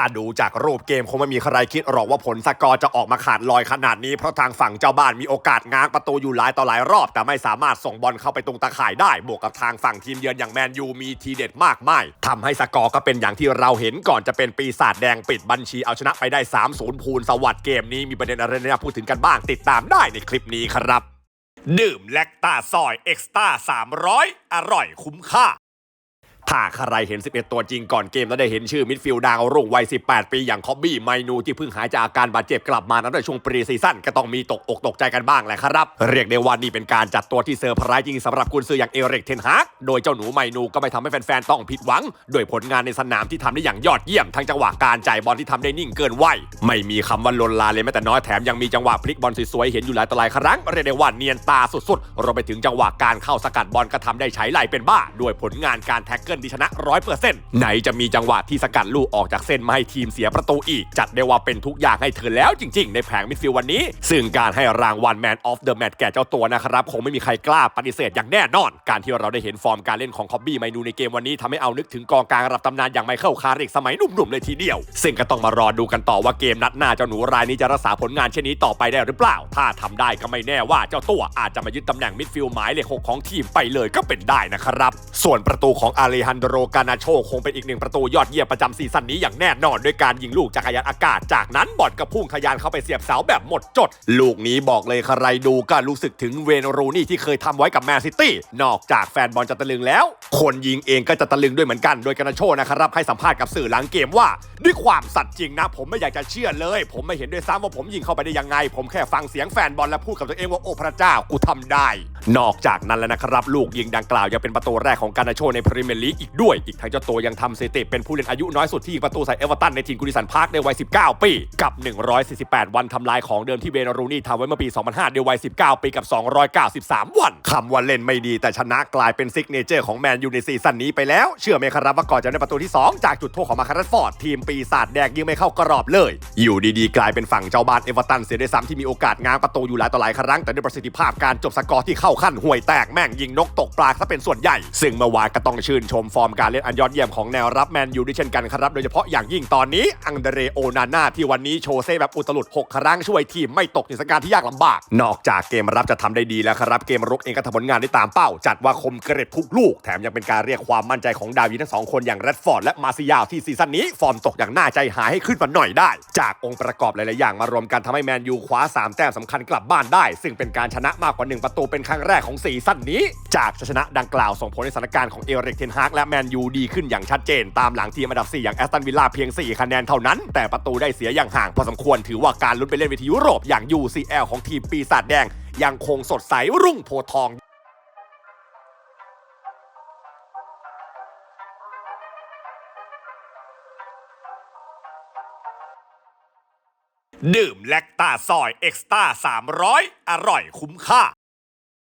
ถ้าดูจากรูปเกมคงไม่มีใครคิดหรอกว่าผลสกอร์จะออกมาขาดลอยขนาดนี้เพราะทางฝั่งเจ้าบ้านมีโอกาสง้างประตูอยู่หลายต่อหลายรอบ แต่ไม่สามารถส่งบอลเข้าไปตรงตาข่ายได้ บวกกับทางฝั่งทีมเยือนอย่างแมนยูมีทีเด็ดมากมายทำให้สกอร์ก็เป็นอย่างที่เราเห็นก่อนจะเป็นปีศาจแดงปิดบัญชีเอาชนะไปได้ 3-0พูนสวัสดเกมนี้มีประเด็นอะไรน่าพูดถึงกันบ้างติดตามได้ในคลิปนี้ครับ ดื่มแลคตาซอยเอ็กซ์ตา300 อร่อยคุ้มค่า ถ้าใครเห็น 11 ตัวจริงก่อนเกมแล้วได้เห็นชื่อมิดฟิลด์ดาวรุ่งวัย 18 ปีอย่างคอบบี้ไมนูที่เพิ่งหายจากอาการบาดเจ็บกลับมานั้นในช่วงปรีซีซั่นก็ต้องมีตกอกตกใจกันบ้างแหละครับ เรียกได้ว่านี่เป็นการจัดตัวที่เซอร์ไพรส์จริงสำหรับกุนซืออย่างเอริกเทนฮากโดยเจ้าหนูไมนูก็ไม่ทำให้แฟนๆต้องผิดหวังโดยผลงานในสนามที่ทำได้อย่างยอดเยี่ยมทั้งจังหวะการจ่ายบอลที่ทำได้นิ่งเกินวัยไม่มีคำว่าลนลาเลยแม้แต่น้อยแถมยังมีจังหวะพลิกบอลสวยๆเห็นอยู่หลายต่อหลายครั้งเรียกได้ว่าเนียนตาสุดๆรวมไปถึงจังหวะการเข้าสกัดบอลก็ทำได้ใช้ไหลเป็นบ้าด้วยผลงานการแท็กเกิลที่ชนะร้อยเปอร์เซ็นต์ไหนจะมีจังหวะที่สกัดลูกออกจากเส้นมาให้ทีมเสียประตูอีก จัดได้ว่าเป็นทุกอย่างให้เธอแล้วจริง ๆ ในแผงมิดฟิลด์วันนี้ ซึ่งการให้รางวัล Man of the Match แก่เจ้าตัวนะครับคงไม่มีใครกล้าปฏิเสธอย่างแน่นอน การที่เราได้เห็นฟอร์มการเล่นของคอบบี้ไมนูในเกมวันนี้ทำให้เอานึกถึงกองกลางระดับตำนานอย่างไมเคิลคาริกสมัยหนุ่มๆเลยทีเดียว ซึ่งก็ต้องมารอดูกันต่อว่าเกมนัดหน้าเจ้าหนูรายนี้จะรักษาผลงานเช่นนี้ต่อไปได้หรือเปล่า ถ้าทำได้ก็ไม่แน่ว่าเจ้าตัวอาจจะมายึดตำแหน่งมิดฟิลด์หมายเลขหกของทีมไปเลยก็เป็นได้นะครับส่วนประตูของอาเลฮนโดโรกานาโชคงเป็นอีกหนึ่งประตูยอดเยี่ยมประจำซีซั่นนี้อย่างแน่นอนด้วยการยิงลูกจากยานอากาศ จากนั้นบอลก็พุ่งทะยานเข้าไปเสียบเสาแบบหมดจด ลูกนี้บอกเลยใครดูก็รู้สึกถึงเวนรูนี่ที่เคยทำไว้กับแมนซิตี้นอกจากแฟนบอลจะตะลึงแล้ว คนยิงเองก็จะตะลึงด้วยเหมือนกันโดยกานาโชนะครับให้สัมภาษณ์กับสื่อหลังเกมว่า ด้วยความสัตย์จริงนะ ผมไม่อยากจะเชื่อเลย ผมไม่เห็นด้วยซ้ำว่าผมยิงเข้าไปได้ยังไง ผมแค่ฟังเสียงแฟนบอลและพูดกับตัวเองว่าโอ้พระเจ้ากูทำได้ นอกจากนั้นแล้วนะครับลูกยิงดังกล่าวยังเป็นประตูแรกของกานาโชในพรีเมียร์ลีกอีกด้วย อีกทั้งเจ้าตัวยังทำสถิติเป็นผู้เล่นอายุน้อยสุดที่ยิงประตูใส่เอเวอร์ตันในทีมกูดิสันพาร์คในวัย 19 ปี กับ 148 วันทำลายของเดิมที่เวนรูนี่ทำไว้เมื่อปี 2005 ในวัย 19 ปีกับ 293 วันคำว่าเล่นไม่ดีแต่ชนะกลายเป็นซิกเนเจอร์ของแมนยูในซีซั่นนี้ไปแล้วเชื่อไหมครับว่าก่อนจะได้ประตูที่ 2 จากจุดโทษของมาคารัสฟอร์ดทีมปีศาจแดงยิงไม่เข้ากรอบเลย อยู่ดีๆ กลายเป็นฝั่งเจ้าบ้านเอเวอร์ตันเสียด้วยซ้ำที่มีโอกาสง้างประตูอยู่หลายต่อหลายครั้งแต่ด้วยประสิทธิภาพการจบสกอร์ที่เข้าขั้นห่วยแตกแม่งยิงนกตกปลาซะเป็นส่วนใหญ่ ซึ่งเมื่อวานก็ต้องชื่นชมฟอร์มการเล่นอันยอดเยี่ยมของแนวรับแมนยูด้วยเช่นกันครับ โดยเฉพาะอย่างยิ่งตอนนี้อังเดเรโอนาน่าที่วันนี้โชว์เซ่แบบอุตลุด 6 ครั้งช่วยทีมไม่ตกในสถานการณ์ที่ยากลำบาก นอกจากเกมรับจะทำได้ดีแล้วครับ เกมรุกเองก็ทำผลงานได้ตามเป้า จัดว่าคมเกร็ดทุกลูก แถมยังเป็นการเรียกความมั่นใจของดาวิทั้งสองคนอย่างแรดฟอร์ดและมาซิยาวที่ซีซั่นนี้ฟอร์มตกอย่างน่าใจหายให้ขึ้นมาหน่อยได้ จากองค์ประกอบหลายๆอย่างมารวมกันทำให้แมนยูคว้า3แต้มสำคัญกลับบ้านได้ ซึ่งเป็นการชนะมากกว่า 1 ประตูเป็นครั้งแรกของซีซั่นนี้ จากชนะดังกล่าวส่งผลให้สถานการณ์ของเอริกเทนฮากและแมนยูดีขึ้นอย่างชัดเจน ตามหลังทีมอันดับ 4 อย่างแอสตันวิลล่าเพียง 4 คะแนนเท่านั้น แต่ประตูได้เสียอย่างห่างพอสมควรถือว่าการลุ้นไปเล่นเวทียุโรปอย่าง UCL ของทีมปีศาจแดง ยังคงสดใสรุ่งโพทองดื่มแลคตาซอยเอ็กซ์ตา300 อร่อยคุ้มค่า